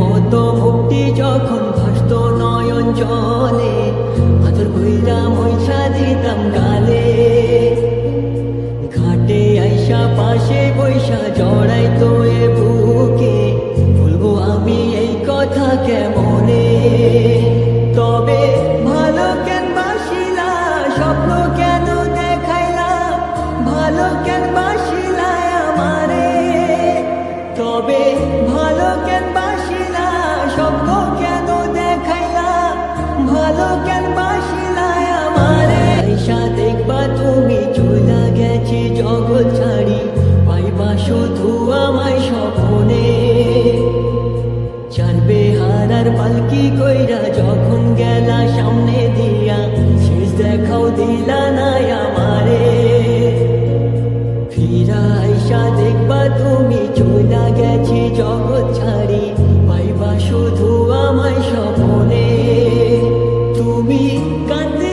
মতো মুক্তি যখন ভাসত নয়ন জলে আদর কইরা মইছা দিতাম গালে ঘাটে আইসা পাশে বৈশা জড়াই তো এ বুকে। বলব আমি এই কথা কেমনে? তবে ভালো কেন বাসিলা, স্বপ্ন কেন দেখাইলা ভালো কেন ভালো হারার পালকি কইরা যখন গেলা সামনে দিয়া, শেষ দেখাও দিলা না আমারে। ফিরা আইসা দেখবা তুমি চলে গেছি জগৎ ছাড়ি Ingat